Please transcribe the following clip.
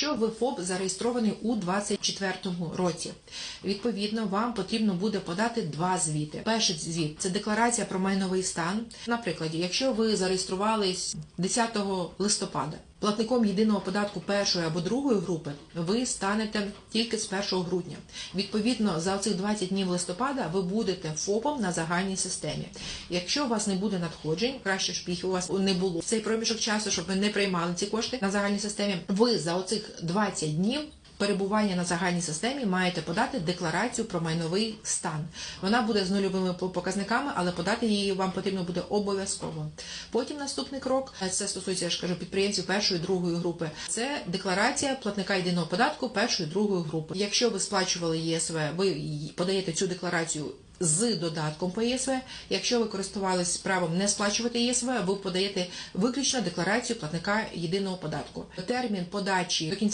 Якщо ви ФОП зареєстрований у 2024 році, відповідно вам потрібно буде подати два звіти. Перший звіт це декларація про майновий стан. Наприклад, якщо ви зареєструвались 10 листопада, платником єдиного податку першої або другої групи, ви станете тільки з 1 грудня. Відповідно, за цих 20 днів листопада ви будете ФОПом на загальній системі. Якщо у вас не буде надходжень, краще ж їх у вас не було в цей проміжок часу, щоб ви не приймали ці кошти на загальній системі. Ви за оцих 20 днів. Перебування на загальній системі маєте подати декларацію про майновий стан. Вона буде з нульовими показниками, але подати її вам потрібно буде обов'язково. Потім наступний крок це стосується, я ж кажу, підприємців першої другої групи. Це декларація платника єдиного податку першої другої групи. Якщо ви сплачували ЄСВ, ви подаєте цю декларацію. З додатком по ЄСВ, якщо ви користувались правом не сплачувати ЄСВ, ви подаєте виключно декларацію платника єдиного податку. Термін подачі до кінця